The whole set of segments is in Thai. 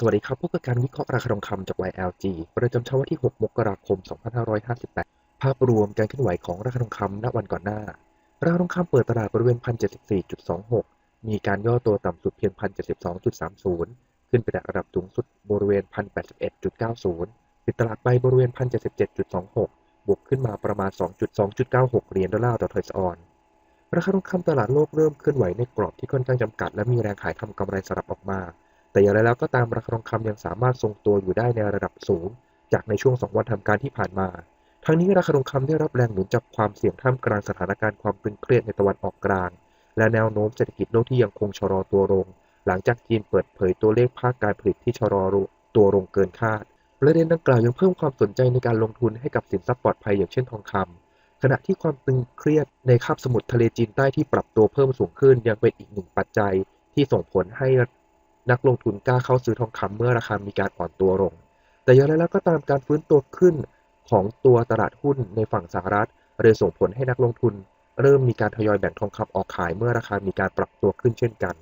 สวัสดีครับพบกับการวิเคราะห์ราคาทองคำจาก YLG ประจำเช้าวันที่ 6 มกราคม 2558 ภาพรวมการเคลื่อนไหวของราคาทองคำณวันก่อนหน้า ราคาทองคำเปิดตลาดบริเวณ 1,074.26 มีการย่อตัวต่ำสุดเพียง 1,072.30 ขึ้นไปแตะระดับสูงสุดบริเวณ 1,081.90 ปิดตลาดไปบริเวณ 1,077.26 บวกขึ้นมาประมาณ 2.2.96 เหรียญดอลลาร์ต่อทอยส์ออน ราคาทองคำตลาดโลกเริ่มเคลื่อนไหวในกรอบที่ค่อนข้างจำกัดและมีแรงขายทำกำไรสลับออกมา แต่อย่างไรแล้วก็ตามราคาทองคำยังสามารถทรงตัวอยู่ได้ในระดับสูง จากในช่วง 2 วันทำการที่ผ่านมา ทั้งนี้ราคาทองคำได้รับแรงหนุนจากความเสี่ยงท่ามกลางสถานการณ์ความตึงเครียดในตะวันออกกลาง และแนวโน้มเศรษฐกิจโลกที่ยังคงชะลอตัวลง หลังจากจีนเปิดเผยตัวเลขภาคการผลิตที่ชะลอตัวลงเกินคาดประเด็นดังกล่าวยังเพิ่มความสนใจในการลงทุนให้กับสินทรัพย์ปลอดภัยอย่างเช่นทองคำขณะที่ความตึงเครียดในคาบสมุทรทะเลจีนใต้ที่ปรับตัวเพิ่มสูงขึ้นยังเป็นอีกหนึ่งปัจจัยที่ส่งผลให้ นักลงทุนกล้าเข้าซื้อทองคำเมื่อราคามีการอ่อนตัวลง แต่อย่างไรแล้วก็ตามการฟื้นตัวขึ้นของตัวตลาดหุ้นในฝั่งสหรัฐเลยส่งผลให้นักลงทุน เริ่มมีการทยอยแบ่งทองคำออกขายเมื่อราคามีการปรับตัวขึ้นเช่นกัน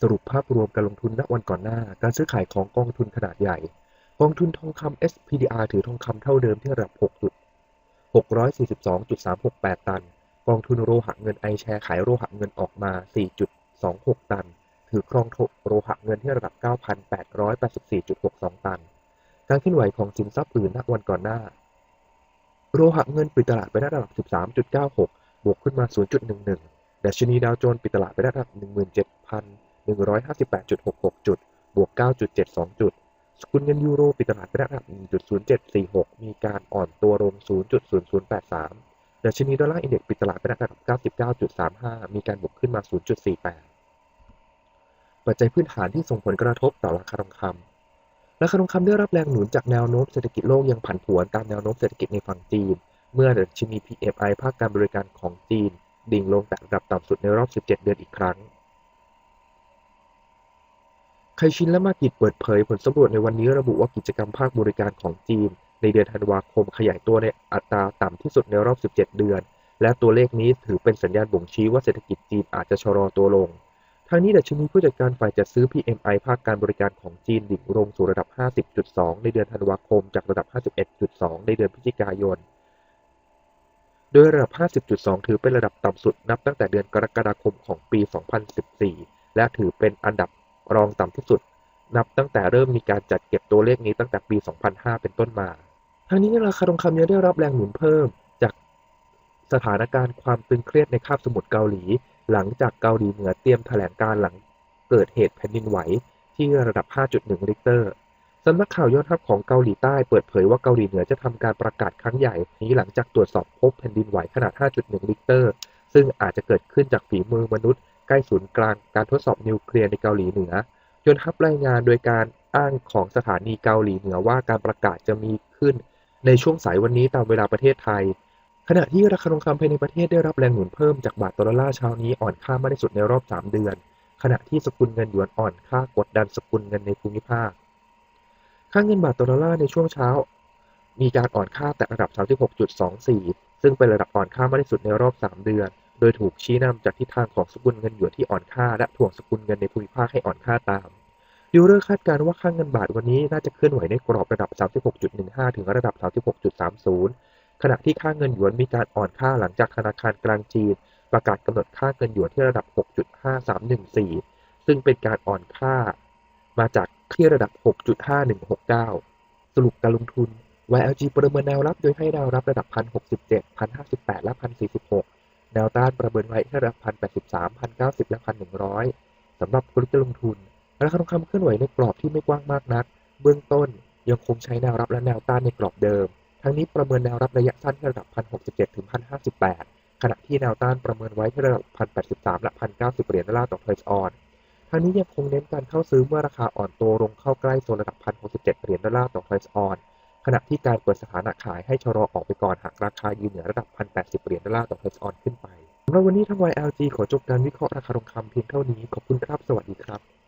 สรุปภาพรวมการลงทุนณวันก่อนหน้า การซื้อขายของกองทุนขนาดใหญ่ กองทุนทองคำ SPDR ถือทองคำเท่าเดิมที่ระดับ 6 642.368 ตัน กองทุนโลหะเงินไอแชร์ขายโลหะเงินออกมา 4.26 ตัน ถือครองโลหะเงินที่ระดับ 9,884.62 ตัน การเคลื่อนไหวของสินทรัพย์อื่นณวันก่อนหน้า โลหะเงินปิดตลาดไปได้ระดับ 13.96 บวกขึ้นมา 0.11ดัชนีดาวโจนส์ปิดตลาดไปได้ระดับ 17,158.66 จุด บวก 9.72 จุด สกุลเงินยูโรปิดตลาดไปได้ระดับ 1.0746 มีการอ่อนตัวลง 0.0083ดัชนีดอลลาร์อินเด็กซ์ปิดตลาดไปได้ระดับ 99.35 มีการบวกขึ้นมา 0.48 ปัจจัยพื้นฐานที่ส่งผลกระทบต่อราคาทองคำราคาทองคำได้รับแรงหนุนจากแนวโน้มเศรษฐกิจโลกยังผันผวนตามแนวโน้มเศรษฐกิจในฝั่งจีน เมื่อดัชนี PMI ภาคการบริการของจีน ดิ่งลงแต่ระดับต่ำสุดในรอบ 17 เดือนอีกครั้งไคชินและมากิดเปิดเผยผลสำรวจในวันนี้ระบุว่ากิจกรรมภาคบริการของจีน ในเดือนธันวาคมขยายตัวในอัตราต่ำที่สุดในรอบ 17 เดือน และตัวเลขนี้ถือเป็นสัญญาณบ่งชี้ว่าเศรษฐกิจจีนอาจจะชะลอตัวลง ทางนี้ดัชนีผู้จัดการฝ่ายจัดซื้อ PMI ภาคการบริการของจีนดิ่งลงสู่ระดับ 50.2 ในเดือนธันวาคม จากระดับ 51.2 ในเดือนพฤศจิกายน โดยระดับ 50.2 ถือเป็นระดับต่ำสุดนับตั้งแต่เดือนกรกฎาคมของปี 2014 และถือเป็นอันดับรองต่ำที่สุด นับตั้งแต่เริ่มมีการจัดเก็บตัวเลขนี้ตั้งแต่ปี 2005 เป็นต้นมา ทั้งนี้ราคาทองคำยังได้รับแรงหนุนเพิ่ม จากสถานการณ์ความตึงเครียดในคาบสมุทรเกาหลี หลังจากเกาหลีเหนือเตรียมแถลงการหลังเกิดเหตุแผ่นดินไหวที่ระดับ 5.1 ริกเตอร์สำนักข่าวยอดทัพของเกาหลีใต้เปิดเผยว่าเกาหลีเหนือจะทำการประกาศครั้งใหญ่นี้หลังจากตรวจสอบพบแผ่นดินไหวขนาด 5.1 ริกเตอร์ ซึ่งอาจจะเกิดขึ้นจากฝีมือมนุษย์ใกล้ศูนย์กลางการทดสอบนิวเคลียร์ในเกาหลีเหนือยนทัพรายงานโดยการอ้างของสถานีเกาหลีเหนือว่าการประกาศจะมีขึ้น ในช่วงสายวันนี้ตามเวลาประเทศไทย ขณะที่ราคาทองคำภายในประเทศได้รับแรงหนุนเพิ่มจากบาทตอดอลลาร์เช้านี้อ่อนค่ามากที่สุดในรอบ 3 เดือน ขณะที่สกุลเงินหยวนอ่อนค่ากดดันสกุลเงินในภูมิภาค ค่าเงินบาทตอดอลลาร์ในช่วงเช้า มีการอ่อนค่าแต่ระดับ 36.24 ซึ่งเป็นระดับอ่อนค่ามากที่สุดในรอบ 3 เดือน โดยถูกชี้นำจากทิศทางของสกุลเงินหยวนที่อ่อนค่าและถ่วงสกุลเงินในภูมิภาคให้อ่อนค่าตามยูเรอร์คาดการณ์ว่าค่าเงินบาทวันนี้น่าจะเคลื่อนไหวในกรอบระดับ 36.15 ถึงระดับ 36.30 ขณะที่ค่าเงินหยวนมีการอ่อนค่าหลังจากธนาคารกลางจีน ประกาศกำหนดค่าเงินหยวนที่ระดับ 6.5314 ซึ่งเป็นการอ่อนค่า มาจากที่ระดับ 6.5169 สรุปการลงทุน YLG ประเมินแนวรับโดยให้แนวรับระดับ 1,067 1,058 และ 1,046 แนวต้านประเมินไว้ที่ระดับ 1,083 1,090 และ 1,100 สำหรับกลยุทธ์ลงทุนราคาทองคำเคลื่อนไหวในกรอบที่ไม่กว้างมากนัก เบื้องต้นยังคงใช้แนวรับและแนวต้านในกรอบเดิม ทั้งนี้ประเมินแนวรับระยะสั้นที่ระดับ 1,067 ถึง 1,058 ขณะที่แนวต้านประเมินไว้ที่ระดับ 1,083 และ 1,090 เหรียญดอลลาร์ต่อทอยส์ออนทางนี้ยังคงเน้นการเข้าซื้อเมื่อราคาอ่อนตัวลงเข้าใกล้โซนระดับ 1,067 เหรียญดอลลาร์ต่อทอยส์ออนขณะที่การเปิดสถานะขายให้ชะลอออกไปก่อนหากราคายืนเหนือระดับ 1,080 เหรียญดอลลาร์ต่อทอยส์ออนขึ้นไปสำหรับวันนี้ทาง YLG ขอจบการวิเคราะห์ราคาทองคำเพียงเท่านี้ ขอบคุณครับ สวัสดีครับ